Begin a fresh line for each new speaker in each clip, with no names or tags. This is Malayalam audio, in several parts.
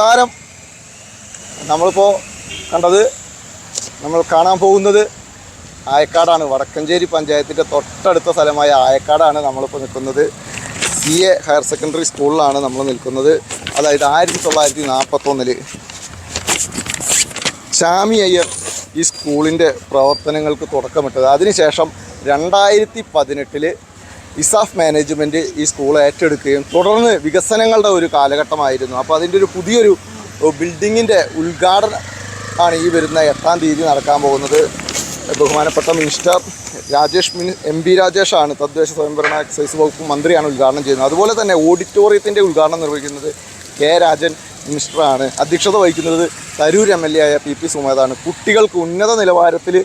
കാരം നമ്മളിപ്പോൾ കണ്ടത് നമ്മൾ കാണാൻ പോകുന്നത് ആയക്കാടാണ്. വടക്കഞ്ചേരി പഞ്ചായത്തിന്റെ തൊട്ടടുത്ത സ്ഥലമായ ആയക്കാടാണ് നമ്മളിപ്പോൾ നിൽക്കുന്നത്. സി എ ഹയർ സെക്കൻഡറി സ്കൂളിലാണ് നമ്മൾ നിൽക്കുന്നത്. അതായത് ആയിരത്തി തൊള്ളായിരത്തി നാൽപ്പത്തൊന്നിൽ ഷാമി അയ്യർ ഈ സ്കൂളിന്റെ പ്രവർത്തനങ്ങൾക്ക് തുടക്കമിട്ടത്. അതിനുശേഷം രണ്ടായിരത്തി പതിനെട്ടിൽ ഇസാഫ് മാനേജ്മെന്റ് ഈ സ്കൂൾ ഏറ്റെടുക്കുകയും തുടർന്ന് വികസനങ്ങളുടെ ഒരു കാലഘട്ടമായിരുന്നു. അപ്പോൾ അതിന്റെ ഒരു പുതിയൊരു ബിൽഡിങ്ങിന്റെ ഉദ്ഘാടനം ആണ് ഈ വരുന്ന എട്ടാം തീയതി നടക്കാൻ പോകുന്നത്. ബഹുമാനപ്പെട്ട minister Rajesh Mini M P രാജേഷാണ് തദ്ദേശ സ്വയംഭരണ എക്സൈസ് വകുപ്പ് മന്ത്രിയാണ് ഉദ്ഘാടനം ചെയ്യുന്നത്. അതുപോലെ തന്നെ ഓഡിറ്റോറിയത്തിന്റെ ഉദ്ഘാടനം നിർവഹിക്കുന്നത് കെ രാജൻ മിനിസ്റ്ററാണ് അധ്യക്ഷത വഹിക്കുന്നത് തരൂർ എം എൽ എ ആയ പി പി സുമേതാണ്. കുട്ടികൾക്ക് ഉന്നത നിലവാരത്തിൽ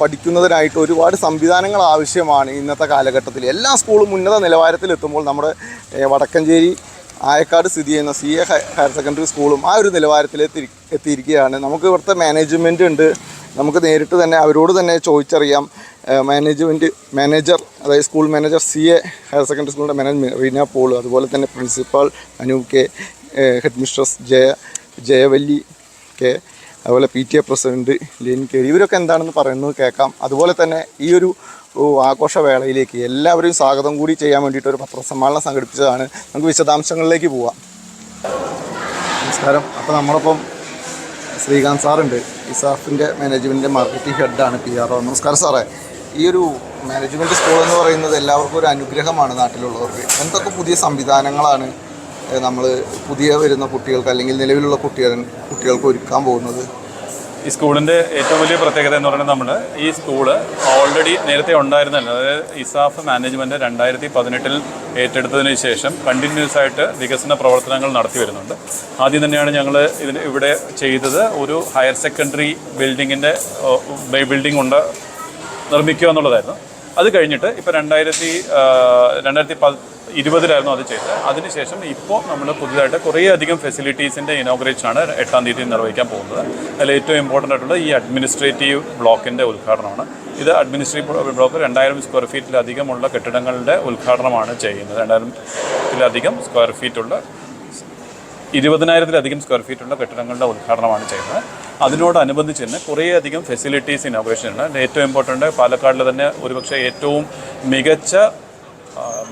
പഠിക്കുന്നതിനായിട്ട് ഒരുപാട് സംവിധാനങ്ങൾ ആവശ്യമാണ് ഇന്നത്തെ കാലഘട്ടത്തിൽ. എല്ലാ സ്കൂളും ഉന്നത നിലവാരത്തിലെത്തുമ്പോൾ നമ്മുടെ വടക്കഞ്ചേരി ആയക്കാട് സ്ഥിതി ചെയ്യുന്ന സി എ ഹയർ സെക്കൻഡറി സ്കൂളും ആ ഒരു നിലവാരത്തിലെത്തി എത്തിയിരിക്കുകയാണ്. നമുക്ക് ഇവിടുത്തെ മാനേജ്മെന്റ് ഉണ്ട്. നമുക്ക് നേരിട്ട് തന്നെ അവരോട് തന്നെ ചോദിച്ചറിയാം. മാനേജ്മെന്റ് മാനേജർ അതായത് school manager C A higher secondary സ്കൂളിന്റെ മാനേജ്മെന്റ് റീന പോൾ അതുപോലെ തന്നെ principal Anoop K head mistress Jaya Jayavalli K അതുപോലെ P T A president Lin K ഇവരൊക്കെ എന്താണെന്ന് പറയുന്നത് കേൾക്കാം. അതുപോലെ തന്നെ ഈ ഒരു ആഘോഷവേളയിലേക്ക് എല്ലാവരെയും സ്വാഗതം കൂടി ചെയ്യാൻ വേണ്ടിയിട്ട് ഒരു പത്രസമ്മേളനം സംഘടിപ്പിച്ചതാണ്. നമുക്ക് വിശദാംശങ്ങളിലേക്ക് പോവാം. നമസ്കാരം. അപ്പോൾ നമ്മളിപ്പം ശ്രീകാന്ത് സാറുണ്ട്. ഇസാഫിന്റെ മാനേജ്മെന്റിന്റെ മാർക്കറ്റിംഗ് ഹെഡാണ് പി ആർ ഒ. നമസ്കാരം സാറേ. ഈ ഒരു മാനേജ്മെന്റ് സ്കൂൾ എന്ന് പറയുന്നത് എല്ലാവർക്കും ഒരു അനുഗ്രഹമാണ് നാട്ടിലുള്ളവർക്ക്. എന്തൊക്കെ പുതിയ സംവിധാനങ്ങളാണ് നമ്മൾ പുതിയ വരുന്ന കുട്ടികൾക്ക് അല്ലെങ്കിൽ നിലവിലുള്ള കുട്ടികൾ കുട്ടികൾക്ക് ഒരുക്കാൻ പോകുന്നത്?
ഈ സ്കൂളിന്റെ ഏറ്റവും വലിയ പ്രത്യേകത എന്ന് പറയുന്നത് നമ്മൾ ഈ സ്കൂൾ ഓൾറെഡി നേരത്തെ ഉണ്ടായിരുന്നല്ലോ അതായത് ഇസാഫ് മാനേജ്മെന്റ് രണ്ടായിരത്തി പതിനെട്ടിൽ ഏറ്റെടുത്തതിന് ശേഷം കണ്ടിന്യൂസ് ആയിട്ട് വികസന പ്രവർത്തനങ്ങൾ നടത്തി വരുന്നുണ്ട്. ആദ്യം തന്നെയാണ് ഞങ്ങൾ ഇതിന് ഇവിടെ ചെയ്തത് ഒരു ഹയർ സെക്കൻഡറി ബിൽഡിങ്ങിന്റെ ബിൽഡിംഗ് ഉണ്ട് നിർമ്മിക്കുക എന്നുള്ളതായിരുന്നു. അത് കഴിഞ്ഞിട്ട് ഇപ്പോൾ രണ്ടായിരത്തി രണ്ടായിരത്തി ഇരുപതിലായിരുന്നു അത് ചെയ്തത്. അതിനുശേഷം ഇപ്പോൾ നമ്മൾ പുതുതായിട്ട് കുറേയധികം ഫെസിലിറ്റീസിന്റെ ഇനോഗ്രേഷനാണ് എട്ടാം തീയതി നിർവഹിക്കാൻ പോകുന്നത്. അതിൽ ഏറ്റവും ഇമ്പോർട്ടന്റ് ആയിട്ടുള്ള ഈ അഡ്മിനിസ്ട്രേറ്റീവ് ബ്ലോക്കിന്റെ ഉദ്ഘാടനമാണ്. ഇത് അഡ്മിനിസ്ട്രേറ്റീവ് ബ്ലോക്ക് രണ്ടായിരം സ്ക്വയർ ഫീറ്റിലധികമുള്ള കെട്ടിടങ്ങളുടെ ഉദ്ഘാടനമാണ് ചെയ്യുന്നത്. രണ്ടായിരത്തിലധികം സ്ക്വയർ ഫീറ്റുള്ള ഇരുപതിനായിരത്തിലധികം സ്ക്വയർ ഫീറ്റുള്ള കെട്ടിടങ്ങളുടെ ഉദ്ഘാടനമാണ് ചെയ്യുന്നത്. അതിനോടനുബന്ധിച്ച് തന്നെ കുറേയധികം ഫെസിലിറ്റീസ് ഇനോഗ്രേഷൻ ഉണ്ട് ഏറ്റവും ഇമ്പോർട്ടന്റ് പാലക്കാടിൽ തന്നെ ഒരുപക്ഷെ ഏറ്റവും മികച്ച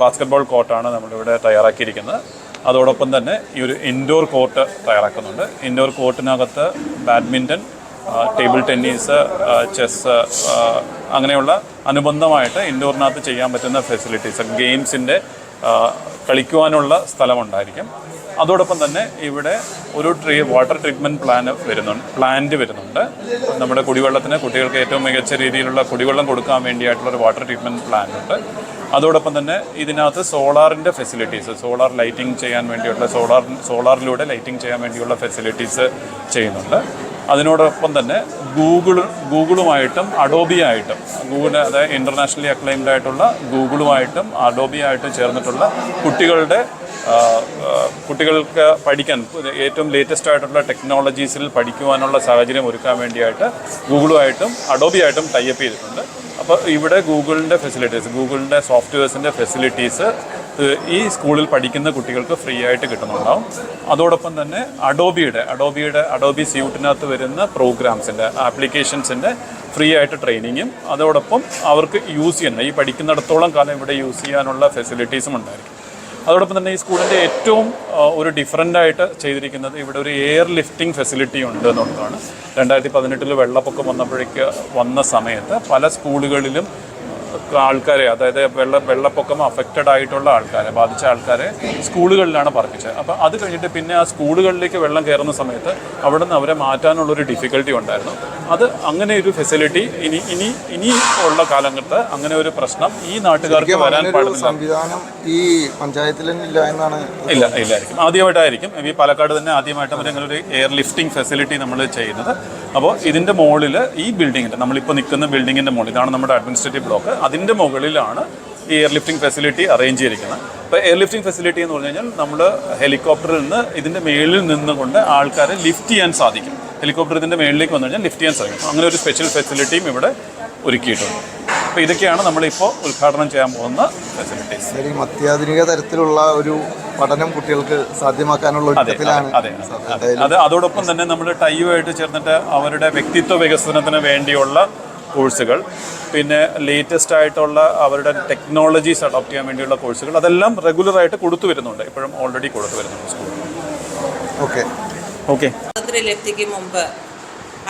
ബാസ്കറ്റ്ബോൾ കോർട്ടാണ് നമ്മളിവിടെ തയ്യാറാക്കിയിരിക്കുന്നത്. അതോടൊപ്പം തന്നെ ഈ ഒരു ഇൻഡോർ കോർട്ട് തയ്യാറാക്കുന്നുണ്ട്. ഇൻഡോർ കോർട്ടിനകത്ത് ബാഡ്മിന്റൺ ടേബിൾ ടെന്നീസ് ചെസ് അങ്ങനെയുള്ള അനുബന്ധമായിട്ട് ഇൻഡോറിനകത്ത് ചെയ്യാൻ പറ്റുന്ന ഫെസിലിറ്റീസ് ഗെയിംസിന്റെ കളിക്കുവാനുള്ള സ്ഥലമുണ്ടായിരിക്കും. അതോടൊപ്പം തന്നെ ഇവിടെ ഒരു ട്രീ വാട്ടർ ട്രീറ്റ്മെന്റ് പ്ലാൻ വരുന്നുണ്ട് പ്ലാന്റ് വരുന്നുണ്ട്. നമ്മുടെ കുടിവെള്ളത്തിന് കുട്ടികൾക്ക് ഏറ്റവും മികച്ച രീതിയിലുള്ള കുടിവെള്ളം കൊടുക്കാൻ വേണ്ടിയായിട്ടുള്ള ഒരു വാട്ടർ ട്രീറ്റ്മെന്റ് പ്ലാൻ ഉണ്ട് അതോടൊപ്പം തന്നെ ഇതിനകത്ത് സോളാറിന്റെ ഫെസിലിറ്റീസ് സോളാർ ലൈറ്റിംഗ് ചെയ്യാൻ വേണ്ടിയുള്ള സോളാർ സോളാറിലൂടെ ലൈറ്റിംഗ് ചെയ്യാൻ വേണ്ടിയുള്ള ഫെസിലിറ്റീസ് ചെയ്യുന്നുണ്ട്. അതിനോടൊപ്പം തന്നെ ഗൂഗിൾ ഗൂഗിളുമായിട്ടും അഡോബിയായിട്ടും ഗൂഗിൾ അതായത് ഇന്റർനാഷണലി അക്ലൈംഡ് ആയിട്ടുള്ള ഗൂഗിളുമായിട്ടും അഡോബിയായിട്ടും ചേർന്നിട്ടുള്ള കുട്ടികളുടെ കുട്ടികൾക്ക് പഠിക്കാൻ ഏറ്റവും ലേറ്റസ്റ്റ് ആയിട്ടുള്ള ടെക്നോളജീസിൽ പഠിക്കുവാനുള്ള സാഹചര്യം ഒരുക്കാൻ വേണ്ടിയായിട്ട് ഗൂഗിളുമായിട്ടും അഡോബിയായിട്ടും ടൈപ്പ് ചെയ്തിട്ടുണ്ട്. അപ്പോൾ ഇവിടെ ഗൂഗിളിന്റെ ഫെസിലിറ്റീസ് ഗൂഗിളിന്റെ സോഫ്റ്റ്വെയർസിന്റെ ഫെസിലിറ്റീസ് ഈ സ്കൂളിൽ പഠിക്കുന്ന കുട്ടികൾക്ക് ഫ്രീ ആയിട്ട് കിട്ടുന്നുണ്ടാവും. അതോടൊപ്പം തന്നെ അഡോബിയുടെ അഡോബിയുടെ അഡോബി സ്യൂട്ടിനകത്ത് വരുന്ന പ്രോഗ്രാംസിന്റെ ആപ്ലിക്കേഷൻസിന്റെ ഫ്രീ ആയിട്ട് ട്രെയിനിങ്ങും. അതോടൊപ്പം അവർക്ക് യൂസ് ചെയ്യുന്ന ഈ പഠിക്കുന്നിടത്തോളം കാലം ഇവിടെ യൂസ് ചെയ്യാനുള്ള ഫെസിലിറ്റീസും ഉണ്ടായിരിക്കും. അതോടൊപ്പം തന്നെ ഈ സ്കൂളിന്റെ ഏറ്റവും ഒരു ഡിഫറന്റ് ആയിട്ട് ചെയ്തിരിക്കുന്നത് ഇവിടെ ഒരു എയർ ലിഫ്റ്റിംഗ് ഫെസിലിറ്റി ഉണ്ട് എന്നുള്ളതാണ്. രണ്ടായിരത്തി പതിനെട്ടിൽ വെള്ളപ്പൊക്കം വന്നപ്പോഴേക്ക് വന്ന സമയത്ത് പല സ്കൂളുകളിലും ആൾക്കാരെ അതായത് വെള്ള വെള്ളപ്പൊക്കം അഫക്റ്റഡ് ആയിട്ടുള്ള ആൾക്കാരെ ബാധിച്ച ആൾക്കാരെ സ്കൂളുകളിലാണ് പറപ്പിച്ചത്. അപ്പോൾ അത് കഴിഞ്ഞിട്ട് പിന്നെ ആ സ്കൂളുകളിലേക്ക് വെള്ളം കയറുന്ന സമയത്ത് അവിടെ നിന്ന് അവരെ മാറ്റാനുള്ളൊരു ഡിഫിക്കൽട്ടി ഉണ്ടായിരുന്നു. അത് അങ്ങനെ ഒരു ഫെസിലിറ്റി ഇനി ഇനി ഇനി ഉള്ള കാലഘട്ടത്ത് അങ്ങനെ ഒരു പ്രശ്നം ഈ നാട്ടുകാർക്ക് വരാൻ പാടില്ല.
സംവിധാനം ഈ പഞ്ചായത്തിൽ ഇല്ല എന്നാണ്
ഇല്ല ഇല്ലായിരിക്കും. ആദ്യമായിട്ടായിരിക്കും. ഈ പാലക്കാട് തന്നെ ആദ്യമായിട്ട് അങ്ങനെ ഒരു എയർ ലിഫ്റ്റിംഗ് ഫെസിലിറ്റി നമ്മൾ ചെയ്യുന്നത്. അപ്പോൾ ഇതിന്റെ മുകളിൽ ഈ ബിൽഡിങ്ങിന്റെ നമ്മളിപ്പോൾ നിൽക്കുന്ന ബിൽഡിങ്ങിന്റെ മുകളിൽ ഇതാണ് നമ്മുടെ അഡ്മിനിസ്ട്രേറ്റീവ് ബ്ലോക്ക് അതിന്റെ മുകളിലാണ് ഈ എയർ ലിഫ്റ്റിംഗ് ഫെസിലിറ്റി അറേഞ്ച് ചെയ്തിരിക്കുന്നത്. അപ്പോൾ എയർ ലിഫ്റ്റിംഗ് ഫെസിലിറ്റി എന്ന് പറഞ്ഞു കഴിഞ്ഞാൽ നമ്മൾ ഹെലികോപ്റ്ററിൽ നിന്ന് ഇതിന്റെ മേളിൽ നിന്നുകൊണ്ട് ആൾക്കാരെ ലിഫ്റ്റ് ചെയ്യാൻ സാധിക്കും. ഹെലികോപ്റ്റർ ഇതിന്റെ മേളിലേക്ക് വന്നു കഴിഞ്ഞാൽ ലിഫ്റ്റ് ചെയ്യാൻ സാധിക്കും. അങ്ങനെ ഒരു സ്പെഷ്യൽ ഫെസിലിറ്റിയും ഇവിടെ ഒരുക്കിയിട്ടുണ്ട്. അപ്പോൾ ഇതൊക്കെയാണ് നമ്മളിപ്പോൾ ഉദ്ഘാടനം ചെയ്യാൻ പോകുന്ന ഫെസിലിറ്റീസ്
ശരിക്കും അത്യാധുനിക തരത്തിലുള്ള ഒരു പഠനം കുട്ടികൾക്ക് സാധ്യമാക്കാനുള്ള
അതെ അതോടൊപ്പം തന്നെ നമ്മൾ ടൈയുമായിട്ട് ചേർന്നിട്ട് അവരുടെ വ്യക്തിത്വ വികസനത്തിന് വേണ്ടിയുള്ള കോഴ്സുകൾ. പിന്നെ ലേറ്റസ്റ്റ് ആയിട്ടുള്ള അവരുടെ ടെക്നോളജീസ് അഡോപ്റ്റ് ചെയ്യാൻ വേണ്ടിയുള്ള കോഴ്സുകൾ. അതെല്ലാം റെഗുലറായിട്ട് കൊടുത്തു വരുന്നുണ്ട്. ഇപ്പോഴും ഓൾറെഡി കൊടുത്തു വരുന്നുണ്ട് സ്കൂളിൽ
ഓക്കെ
ഓക്കെ
സ്വാതന്ത്ര്യലബ്ധിക്ക് മുമ്പ്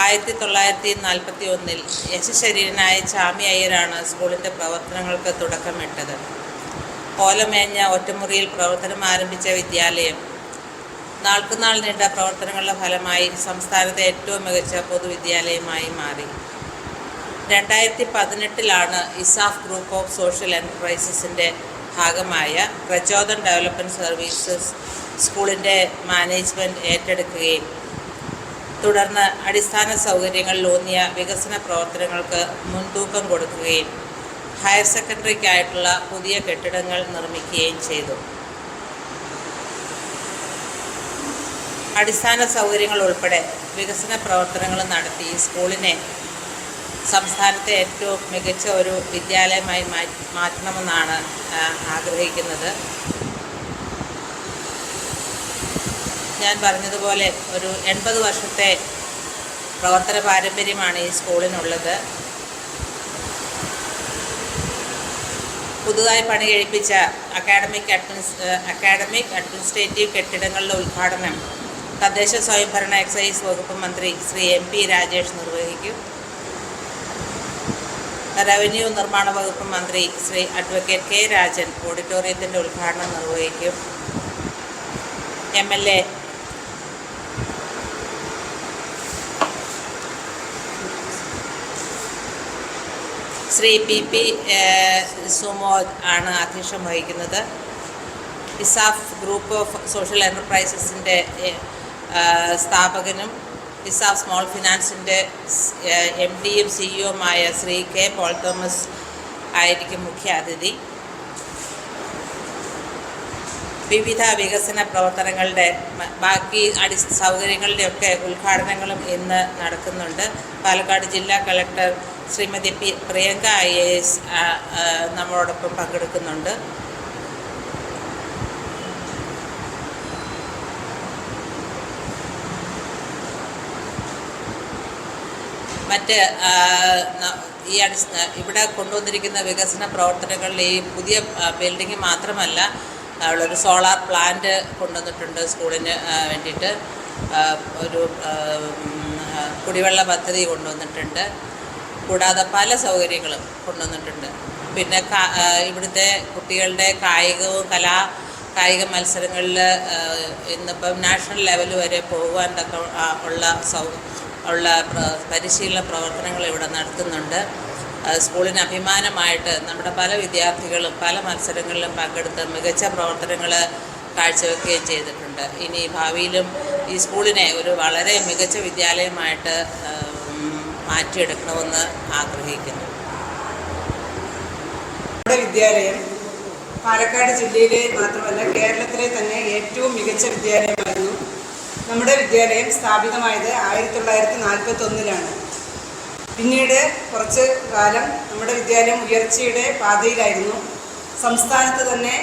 ആയിരത്തി തൊള്ളായിരത്തി നാൽപ്പത്തി ഒന്നിൽ യശശരീരനായ ചാമി അയ്യരാണ് സ്കൂളിന്റെ പ്രവർത്തനങ്ങൾക്ക് തുടക്കമിട്ടത്. കോലമേഞ്ഞ ഒറ്റമുറിയിൽ പ്രവർത്തനം ആരംഭിച്ച വിദ്യാലയം നാൾക്കുനാൾ നീണ്ട പ്രവർത്തനങ്ങളുടെ ഫലമായി സംസ്ഥാനത്തെ ഏറ്റവും മികച്ച പൊതുവിദ്യാലയമായി മാറി. രണ്ടായിരത്തി പതിനെട്ടിലാണ് ഇസാഫ് ഗ്രൂപ്പ് ഓഫ് സോഷ്യൽ എന്റർപ്രൈസസിന്റെ ഭാഗമായ പ്രചോദൻ ഡെവലപ്മെന്റ് സർവീസസ് സ്കൂളിന്റെ മാനേജ്മെന്റ് ഏറ്റെടുക്കുകയും തുടർന്ന് അടിസ്ഥാന സൗകര്യങ്ങളിലൂന്നിയ വികസന പ്രവർത്തനങ്ങൾക്ക് മുൻതൂക്കം കൊടുക്കുകയും ഹയർ സെക്കൻഡറിക്കായിട്ടുള്ള പുതിയ കെട്ടിടങ്ങൾ നിർമ്മിക്കുകയും ചെയ്തു. അടിസ്ഥാന സൗകര്യങ്ങൾ ഉൾപ്പെടെ വികസന പ്രവർത്തനങ്ങൾ നടത്തി സ്കൂളിനെ സംസ്ഥാനത്തെ ഏറ്റവും മികച്ച ഒരു വിദ്യാലയമായി മാറ്റി മാറ്റണമെന്നാണ് ആഗ്രഹിക്കുന്നത്. ഞാൻ പറഞ്ഞതുപോലെ ഒരു എൺപത് വർഷത്തെ പ്രവർത്തന പാരമ്പര്യമാണ് ഈ സ്കൂളിനുള്ളത്. പുതുതായി പണി കഴിപ്പിച്ച അക്കാഡമിക് അഡ്മിനിസ് അക്കാഡമിക് അഡ്മിനിസ്ട്രേറ്റീവ് കെട്ടിടങ്ങളുടെ ഉദ്ഘാടനം തദ്ദേശ സ്വയംഭരണ എക്സൈസ് വകുപ്പ് മന്ത്രി ശ്രീ എം പി രാജേഷ് നിർവഹിക്കും. റവന്യൂ നിർമ്മാണ വകുപ്പ് മന്ത്രി ശ്രീ അഡ്വക്കേറ്റ് കെ രാജൻ ഓഡിറ്റോറിയത്തിന്റെ ഉദ്ഘാടനം നിർവഹിക്കും. M L A Shri P P Sumod ആണ് അധ്യക്ഷം വഹിക്കുന്നത്. ഇസാഫ് ഗ്രൂപ്പ് ഓഫ് സോഷ്യൽ എന്റർപ്രൈസസിന്റെ സ്ഥാപകനും ഇസാഫ് സ്മോൾ ഫിനാൻസിന്റെ എം ഡിയും സിഇഒമായ ശ്രീ കെ പോൾ തോമസ് ആയിരിക്കും മുഖ്യ അതിഥി. വിവിധ വികസന പ്രവർത്തനങ്ങളുടെ ബാക്കി അടി സൗകര്യങ്ങളുടെയൊക്കെ ഉദ്ഘാടനങ്ങളും ഇന്ന് നടക്കുന്നുണ്ട്. പാലക്കാട് ജില്ലാ collector Shrimati P Priyanka I S നമ്മളോടൊപ്പം പങ്കെടുക്കുന്നുണ്ട്. മറ്റ് ഈ അടിസ്ഥ ഇവിടെ കൊണ്ടുവന്നിരിക്കുന്ന വികസന പ്രവർത്തനങ്ങളിൽ ഈ പുതിയ ബിൽഡിംഗ് മാത്രമല്ല ഒരു സോളാർ പ്ലാന്റ് കൊണ്ടുവന്നിട്ടുണ്ട് സ്കൂളിന് വേണ്ടിയിട്ട്. ഒരു കുടിവെള്ള പദ്ധതി കൊണ്ടുവന്നിട്ടുണ്ട്. കൂടാതെ പല സൗകര്യങ്ങളും കൊണ്ടുവന്നിട്ടുണ്ട്. പിന്നെ ഇവിടുത്തെ കുട്ടികളുടെ കായികവും കലാ കായിക മത്സരങ്ങളിൽ ഇന്നിപ്പം നാഷണൽ ലെവൽ വരെ പോകുവാൻ തക്ക ഉള്ള സൗ ഉള്ള പ്ര- പരിശീലന പ്രവർത്തനങ്ങൾ ഇവിടെ നടത്തുന്നുണ്ട്. സ്കൂളിന് അഭിമാനമായിട്ട് നമ്മുടെ പല വിദ്യാർത്ഥികളും പല മത്സരങ്ങളിലും പങ്കെടുത്ത് മികച്ച പ്രവർത്തനങ്ങൾ കാഴ്ചവെക്കുകയും ചെയ്തിട്ടുണ്ട്. ഇനി ഭാവിയിലും ഈ സ്കൂളിനെ ഒരു വളരെ മികച്ച വിദ്യാലയമായിട്ട് മാറ്റിയെടുക്കണമെന്ന് ആഗ്രഹിക്കുന്നു.
നമ്മുടെ വിദ്യാലയം പാലക്കാട് ജില്ലയിലെ മാത്രമല്ല കേരളത്തിലെ തന്നെ ഏറ്റവും മികച്ച വിദ്യാലയമായിരുന്നു. നമ്മുടെ വിദ്യാലയം സ്ഥാപിതമായത് ആയിരത്തി തൊള്ളായിരത്തി നാൽപ്പത്തി ഒന്നിലാണ് പിന്നീട് കുറച്ച് കാലം നമ്മുടെ വിദ്യാലയം ഉയർച്ചയുടെ പാതയിലായിരുന്നു. സംസ്ഥാനത്ത് തന്നെ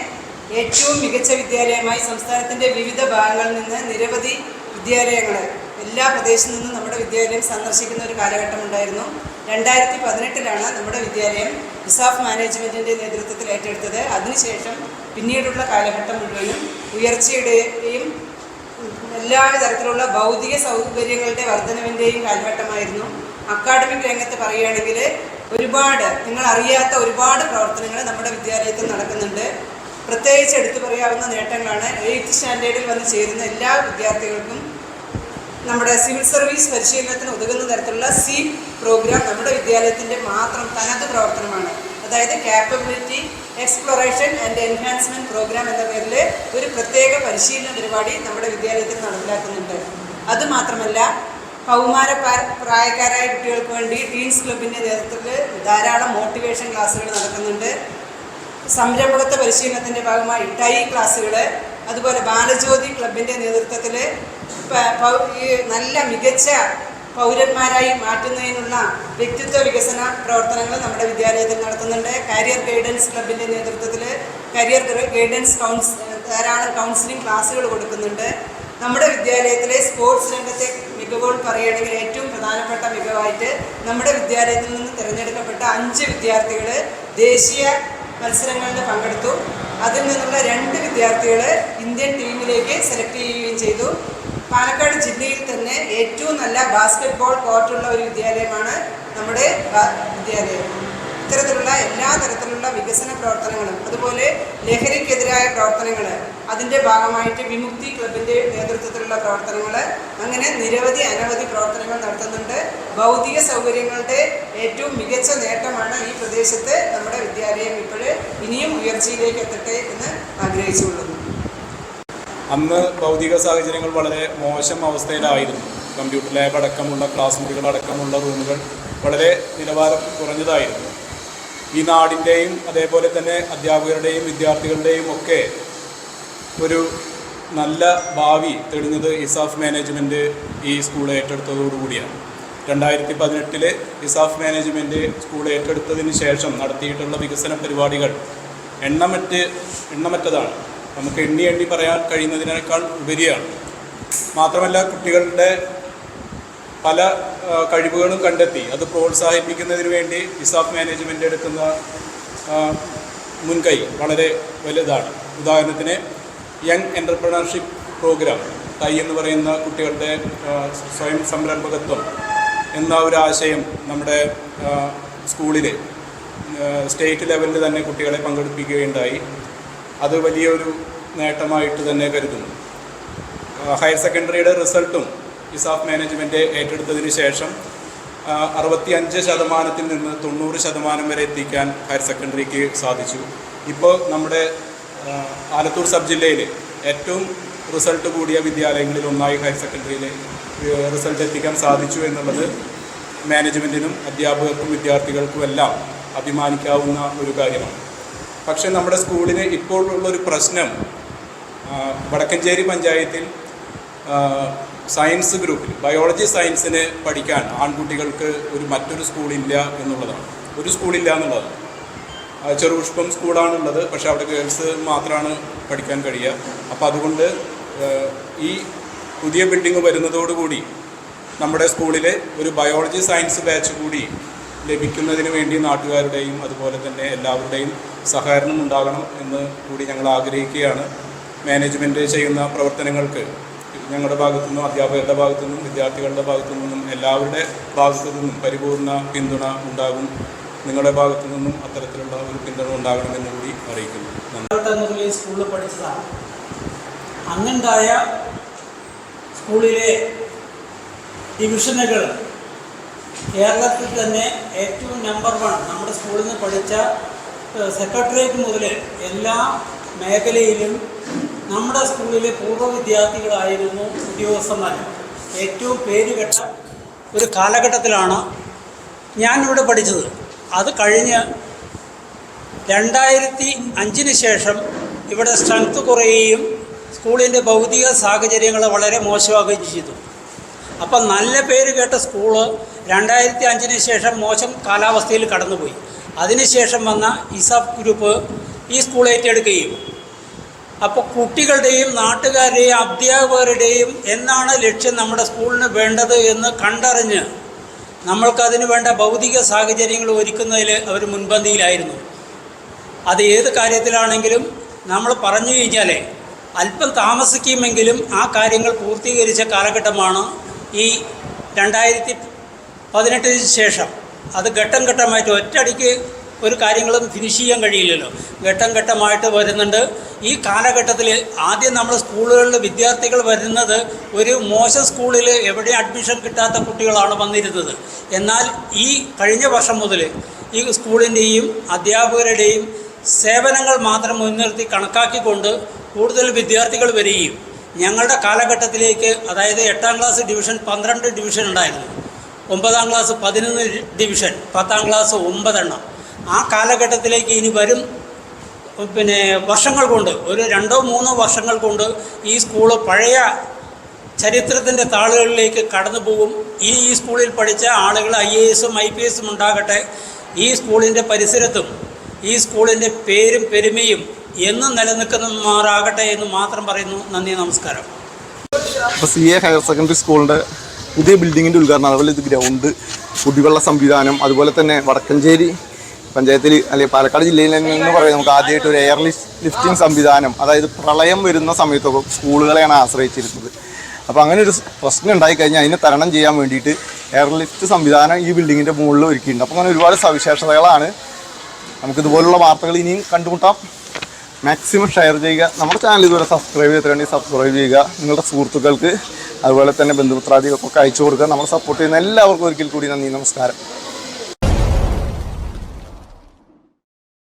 ഏറ്റവും മികച്ച വിദ്യാലയമായി സംസ്ഥാനത്തിന്റെ വിവിധ ഭാഗങ്ങളിൽ നിന്ന് നിരവധി വിദ്യാലയങ്ങൾ എല്ലാ പ്രദേശത്തു നിന്നും നമ്മുടെ വിദ്യാലയം സന്ദർശിക്കുന്ന ഒരു കാലഘട്ടം ഉണ്ടായിരുന്നു. രണ്ടായിരത്തി പതിനെട്ടിലാണ് നമ്മുടെ വിദ്യാലയം ഇസാഫ് മാനേജ്മെന്റിന്റെ നേതൃത്വത്തിൽ ഏറ്റെടുത്തത്. അതിനുശേഷം പിന്നീടുള്ള കാലഘട്ടം മുഴുവനും ഉയർച്ചയുടെയും എല്ലാ തരത്തിലുള്ള ഭൗതിക സൗകര്യങ്ങളുടെ വർധനവിന്റെയും കാലഘട്ടമായിരുന്നു. അക്കാഡമിക് രംഗത്ത് പറയുകയാണെങ്കിൽ ഒരുപാട് നിങ്ങൾ അറിയാത്ത ഒരുപാട് പ്രവർത്തനങ്ങൾ നമ്മുടെ വിദ്യാലയത്തിൽ നടക്കുന്നുണ്ട്. പ്രത്യേകിച്ച് എടുത്തു പറയാവുന്ന നേട്ടങ്ങളാണ് എയ്ത്ത് സ്റ്റാൻഡേർഡിൽ വന്ന് ചേരുന്ന എല്ലാ വിദ്യാർത്ഥികൾക്കും നമ്മുടെ സിവിൽ സർവീസ് പരിശീലനത്തിന് ഉതകുന്ന തരത്തിലുള്ള സി പ്രോഗ്രാം നമ്മുടെ വിദ്യാലയത്തിന്റെ മാത്രം തനത് പ്രവർത്തനമാണ്. അതായത് capability exploration and enhancement programme എന്ന പേരിൽ ഒരു പ്രത്യേക പരിശീലന പരിപാടി നമ്മുടെ വിദ്യാലയത്തിൽ നടപ്പിലാക്കുന്നുണ്ട്. അതുമാത്രമല്ല കൗമാര പ്രാ- പ്രായക്കാരായ കുട്ടികൾക്ക് വേണ്ടി ടീൻസ് ക്ലബിന്റെ നേതൃത്വത്തിൽ ധാരാളം മോട്ടിവേഷൻ ക്ലാസ്സുകൾ നടക്കുന്നുണ്ട്. സംരംഭകത്വ പരിശീലനത്തിന്റെ ഭാഗമായി ടൈ ക്ലാസ്സുകൾ അതുപോലെ ബാലജ്യോതി ക്ലബിന്റെ നേതൃത്വത്തിൽ ഈ നല്ല മികച്ച പൗരന്മാരായി മാറ്റുന്നതിനുള്ള വ്യക്തിത്വ വികസന പ്രവർത്തനങ്ങൾ നമ്മുടെ വിദ്യാലയത്തിൽ നടത്തുന്നുണ്ട്. കരിയർ ഗൈഡൻസ് ക്ലബിന്റെ നേതൃത്വത്തിൽ കരിയർ ഗൈഡൻസ് കൗൺസ് ധാരാളം കൗൺസിലിംഗ് ക്ലാസ്സുകൾ കൊടുക്കുന്നുണ്ട്. നമ്മുടെ വിദ്യാലയത്തിലെ സ്പോർട്സ് രംഗത്തെ മികവുകൾ പറയുകയാണെങ്കിൽ ഏറ്റവും പ്രധാനപ്പെട്ട മികവായിട്ട് നമ്മുടെ വിദ്യാലയത്തിൽ നിന്ന് തിരഞ്ഞെടുക്കപ്പെട്ട അഞ്ച് വിദ്യാർത്ഥികൾ ദേശീയ മത്സരങ്ങളിൽ പങ്കെടുത്തു. അതിൽ നിന്നുള്ള രണ്ട് വിദ്യാർത്ഥികൾ ഇന്ത്യൻ ടീമിലേക്ക് സെലക്ട് ചെയ്യുകയും ചെയ്തു. പാലക്കാട് ജില്ലയിൽ തന്നെ ഏറ്റവും നല്ല ബാസ്കറ്റ് ബോൾ കോർട്ടുള്ള ഒരു വിദ്യാലയമാണ് നമ്മുടെ വിദ്യാലയം. ഇത്തരത്തിലുള്ള എല്ലാ തരത്തിലുള്ള വികസന പ്രവർത്തനങ്ങളും അതുപോലെ ലഹരിക്കെതിരായ പ്രവർത്തനങ്ങൾ അതിന്റെ ഭാഗമായിട്ട് വിമുക്തി ക്ലബിന്റെ നേതൃത്വത്തിലുള്ള പ്രവർത്തനങ്ങൾ അങ്ങനെ നിരവധി അനവധി പ്രവർത്തനങ്ങൾ നടത്തുന്നുണ്ട്. ഭൗതിക സൗകര്യങ്ങളുടെ ഏറ്റവും മികച്ച നേട്ടമാണ് ഈ പ്രദേശത്ത് നമ്മുടെ വിദ്യാലയം ഇപ്പോൾ ഇനിയും ഉയർച്ചയിലേക്ക് എത്തട്ടെ എന്ന് ആഗ്രഹിച്ചുകൊള്ളുന്നു.
അന്ന് ഭൗതിക സാഹചര്യങ്ങൾ വളരെ മോശം അവസ്ഥയിലായിരുന്നു. കമ്പ്യൂട്ടർ ലാബ് അടക്കമുള്ള ക്ലാസ് മുറികൾ അടക്കമുള്ള റൂമുകൾ വളരെ നിലവാരം കുറഞ്ഞതായിരുന്നു. ഈ നാടിന്റെയും അതേപോലെ തന്നെ അധ്യാപകരുടെയും വിദ്യാർത്ഥികളുടെയും ഒക്കെ ഒരു നല്ല ഭാവി തെളിഞ്ഞത് ഇസാഫ് മാനേജ്മെന്റ് ഈ സ്കൂൾ ഏറ്റെടുത്തതോടുകൂടിയാണ് രണ്ടായിരത്തി പതിനെട്ടിൽ ഇസാഫ് മാനേജ്മെന്റ് സ്കൂൾ ഏറ്റെടുത്തതിന് ശേഷം നടത്തിയിട്ടുള്ള വികസന പരിപാടികൾ എണ്ണമറ്റ് എണ്ണമറ്റതാണ്. നമുക്ക് എണ്ണി എണ്ണി പറയാൻ കഴിയുന്നതിനേക്കാൾ ഉപരിയാണ്. മാത്രമല്ല കുട്ടികളുടെ പല കഴിവുകളും കണ്ടെത്തി. അത് പ്രോത്സാഹിപ്പിക്കുന്നതിന് വേണ്ടി ഇസാഫ് മാനേജ്മെന്റ് എടുക്കുന്ന മുൻകൈ വളരെ വലുതാണ്. ഉദാഹരണത്തിന് യങ് എന്റർപ്രണർഷിപ്പ് പ്രോഗ്രാം തൈ എന്ന് പറയുന്ന കുട്ടികളുടെ സ്വയം സംരംഭകത്വം എന്ന ഒരു ആശയം നമ്മുടെ സ്കൂളിൽ സ്റ്റേറ്റ് ലെവലിൽ തന്നെ കുട്ടികളെ പങ്കെടുപ്പിക്കുകയുണ്ടായി. അത് വലിയൊരു നേട്ടമായിട്ട് തന്നെ കരുതുന്നു. ഹയർ സെക്കൻഡറിയുടെ റിസൾട്ടും ഇസാഫ് മാനേജ്മെന്റ് ഏറ്റെടുത്തതിന് ശേഷം അറുപത്തി അഞ്ച് ശതമാനത്തിൽ നിന്ന് തൊണ്ണൂറ് ശതമാനം വരെ എത്തിക്കാൻ ഹയർ സെക്കൻഡറിക്ക് സാധിച്ചു. ഇപ്പോൾ നമ്മുടെ ആലത്തൂർ സബ് ജില്ലയിൽ ഏറ്റവും റിസൾട്ട് കൂടിയ വിദ്യാലയങ്ങളിൽ ഒന്നായി ഹയർ സെക്കൻഡറിയിൽ റിസൾട്ട് എത്തിക്കാൻ സാധിച്ചു എന്നുള്ളത് മാനേജ്മെന്റിനും അധ്യാപകർക്കും വിദ്യാർത്ഥികൾക്കും എല്ലാം അഭിമാനിക്കാവുന്ന ഒരു കാര്യമാണ്. പക്ഷേ നമ്മുടെ സ്കൂളിന് ഇപ്പോഴുള്ളൊരു പ്രശ്നം വടക്കഞ്ചേരി പഞ്ചായത്തിൽ സയൻസ് ഗ്രൂപ്പിൽ ബയോളജി സയൻസിന് പഠിക്കാൻ ആൺകുട്ടികൾക്ക് ഒരു മറ്റൊരു സ്കൂളില്ല എന്നുള്ളതാണ്. ഒരു സ്കൂളില്ല എന്നുള്ളതാണ്. ചെറുപുഷ്പം സ്കൂളാണുള്ളത് പക്ഷേ അവിടെ ഗേൾസ് മാത്രമാണ് പഠിക്കാൻ കഴിയുക. അപ്പോൾ അതുകൊണ്ട് ഈ പുതിയ ബിൽഡിംഗ് വരുന്നതോടുകൂടി നമ്മുടെ സ്കൂളിലെ ഒരു ബയോളജി സയൻസ് ബാച്ച് കൂടി ലഭിക്കുന്നതിന് വേണ്ടി നാട്ടുകാരുടെയും അതുപോലെ തന്നെ എല്ലാവരുടെയും സഹകരണം ഉണ്ടാകണം എന്ന് കൂടി ഞങ്ങൾ ആഗ്രഹിക്കുകയാണ്. മാനേജ്മെന്റ് ചെയ്യുന്ന പ്രവർത്തനങ്ങൾക്ക് ഞങ്ങളുടെ ഭാഗത്തു നിന്നും അധ്യാപകരുടെ ഭാഗത്തു നിന്നും വിദ്യാർത്ഥികളുടെ ഭാഗത്തു നിന്നും എല്ലാവരുടെ ഭാഗത്തു നിന്നും പരിപൂർണ പിന്തുണ ഉണ്ടാകും. നിങ്ങളുടെ ഭാഗത്തു നിന്നും അത്തരത്തിലുള്ള ഒരു പിന്തുണ ഉണ്ടാകണമെന്ന് കൂടി അറിയിക്കുന്നു.
സ്കൂളിൽ പഠിച്ചതാണ് അന്നുണ്ടായ സ്കൂളിലെ ഡിവിഷനുകൾ കേരളത്തിൽ തന്നെ ഏറ്റവും നമ്പർ വൺ നമ്മുടെ സ്കൂളിൽ നിന്ന് പഠിച്ച സെക്രട്ടേറിയറ്റ് മുതൽ എല്ലാ മേഖലയിലും നമ്മുടെ സ്കൂളിലെ പൂർവ വിദ്യാർത്ഥികളായിരുന്നു ഉദ്യോഗസ്ഥന്മാർ. ഏറ്റവും പേരുകെട്ട ഒരു കാലഘട്ടത്തിലാണ് ഞാനിവിടെ പഠിച്ചത്. അത് കഴിഞ്ഞ് രണ്ടായിരത്തി അഞ്ചിന് ശേഷം ഇവിടെ സ്ട്രെങ്ത് കുറയുകയും സ്കൂളിന്റെ ഭൗതിക സാഹചര്യങ്ങൾ വളരെ മോശമാകുകയും ചെയ്തു. അപ്പം നല്ല പേര് കേട്ട സ്കൂൾ രണ്ടായിരത്തി അഞ്ചിന് ശേഷം മോശം കാലാവസ്ഥയിൽ കടന്നുപോയി. അതിനുശേഷം വന്ന ഇസഫ് ഗ്രൂപ്പ് ഈ സ്കൂൾ ഏറ്റെടുക്കുകയും. അപ്പോൾ കുട്ടികളുടെയും നാട്ടുകാരുടെയും അധ്യാപകരുടെയും എന്നാണ് ലക്ഷ്യം നമ്മുടെ സ്കൂളിന് വേണ്ടത് എന്ന് കണ്ടറിഞ്ഞ് നമ്മൾക്കതിന് വേണ്ട ഭൗതിക സാഹചര്യങ്ങൾ ഒരുക്കുന്നതിൽ അവർ മുൻപന്തിയിലായിരുന്നു. അത് ഏത് കാര്യത്തിലാണെങ്കിലും നമ്മൾ പറഞ്ഞു കഴിഞ്ഞാലേ അല്പം താമസിക്കുമെങ്കിലും ആ കാര്യങ്ങൾ പൂർത്തീകരിച്ച കാലഘട്ടമാണ് ഈ രണ്ടായിരത്തി പതിനെട്ടിന് ശേഷം അത് ഘട്ടം ഘട്ടമായിട്ട് ഒറ്റയടിക്ക് ഒരു കാര്യങ്ങളും ഫിനിഷ് ചെയ്യാൻ കഴിയില്ലല്ലോ. ഘട്ടം ഘട്ടമായിട്ട് വരുന്നുണ്ട്. ഈ കാലഘട്ടത്തിൽ ആദ്യം നമ്മൾ സ്കൂളുകളിൽ വിദ്യാർത്ഥികൾ വരുന്നത് ഒരു മോശം സ്കൂളിൽ എവിടെ അഡ്മിഷൻ കിട്ടാത്ത കുട്ടികളാണ് വന്നിരുന്നത്. എന്നാൽ ഈ കഴിഞ്ഞ വർഷം മുതൽ ഈ സ്കൂളിന്റെയും അധ്യാപകരുടെയും സേവനങ്ങൾ മാത്രം മുൻനിർത്തി കണക്കാക്കിക്കൊണ്ട് കൂടുതൽ വിദ്യാർത്ഥികൾ വരികയും ഞങ്ങളുടെ കാലഘട്ടത്തിലേക്ക് അതായത് എട്ടാം ക്ലാസ് ഡിവിഷൻ പന്ത്രണ്ട് ഡിവിഷൻ ഉണ്ടായിരുന്നു. ഒമ്പതാം ക്ലാസ് പതിനൊന്ന് ഡിവിഷൻ പത്താം ക്ലാസ് ഒമ്പതെണ്ണം. ആ കാലഘട്ടത്തിലേക്ക് ഇനി വരും പിന്നെ വർഷങ്ങൾ കൊണ്ട് ഒരു രണ്ടോ മൂന്നോ വർഷങ്ങൾ കൊണ്ട് ഈ സ്കൂൾ പഴയ ചരിത്രത്തിന്റെ താളുകളിലേക്ക് കടന്നു പോകും. ഇനി ഈ സ്കൂളിൽ പഠിച്ച ആളുകൾ ഐ എ എസും ഐ പി എസും ഉണ്ടാകട്ടെ. ഈ സ്കൂളിന്റെ പരിസരത്തും ഈ സ്കൂളിന്റെ പേരും പെരുമയും എന്നും നിലനിൽക്കുന്നമാറാകട്ടെ എന്ന് മാത്രം പറയുന്നു. നന്ദി നമസ്കാരം.
അപ്പോൾ സി എ ഹയർ സെക്കൻഡറി സ്കൂളിന്റെ പുതിയ ബിൽഡിങ്ങിന്റെ ഉദ്ഘാടനം അതുപോലെ ഇത് ഗ്രൗണ്ട് കുടിവെള്ള സംവിധാനം അതുപോലെ തന്നെ വടക്കഞ്ചേരി പഞ്ചായത്തിൽ അല്ലെങ്കിൽ പാലക്കാട് ജില്ലയിൽ എന്ന് പറയുന്നത് നമുക്ക് ആദ്യമായിട്ട് ഒരു എയർ ലിഫ്റ്റിംഗ് സംവിധാനം അതായത് പ്രളയം വരുന്ന സമയത്തൊക്കെ സ്കൂളുകളെയാണ് ആശ്രയിച്ചിരുന്നത്. അപ്പോൾ അങ്ങനെ ഒരു പ്രശ്നം ഉണ്ടായിക്കഴിഞ്ഞാൽ അതിനെ തരണം ചെയ്യാൻ വേണ്ടിയിട്ട് എയർ ലിഫ്റ്റ് സംവിധാനം ഈ ബിൽഡിങ്ങിന്റെ മുകളിൽ ഒരുക്കിയിട്ടുണ്ട്. അപ്പോൾ അങ്ങനെ ഒരുപാട് സവിശേഷതകളാണ് നമുക്കിതുപോലുള്ള വാർത്തകൾ ഇനിയും കണ്ടുമുട്ടാം. മാക്സിമം ഷെയർ ചെയ്യുക. നമ്മുടെ ചാനൽ ഇതുവരെ സബ്സ്ക്രൈബ് ചെയ്തിട്ടുണ്ടെങ്കിൽ സബ്സ്ക്രൈബ് ചെയ്യുക. നിങ്ങളുടെ സുഹൃത്തുക്കൾക്ക് അതുപോലെ തന്നെ ബന്ധുമിത്രാദികൾക്കൊക്കെ അയച്ചു കൊടുക്കുക. നമ്മൾ സപ്പോർട്ട് ചെയ്യുന്ന എല്ലാവർക്കും ഒരിക്കൽ കൂടി നന്ദി നമസ്കാരം.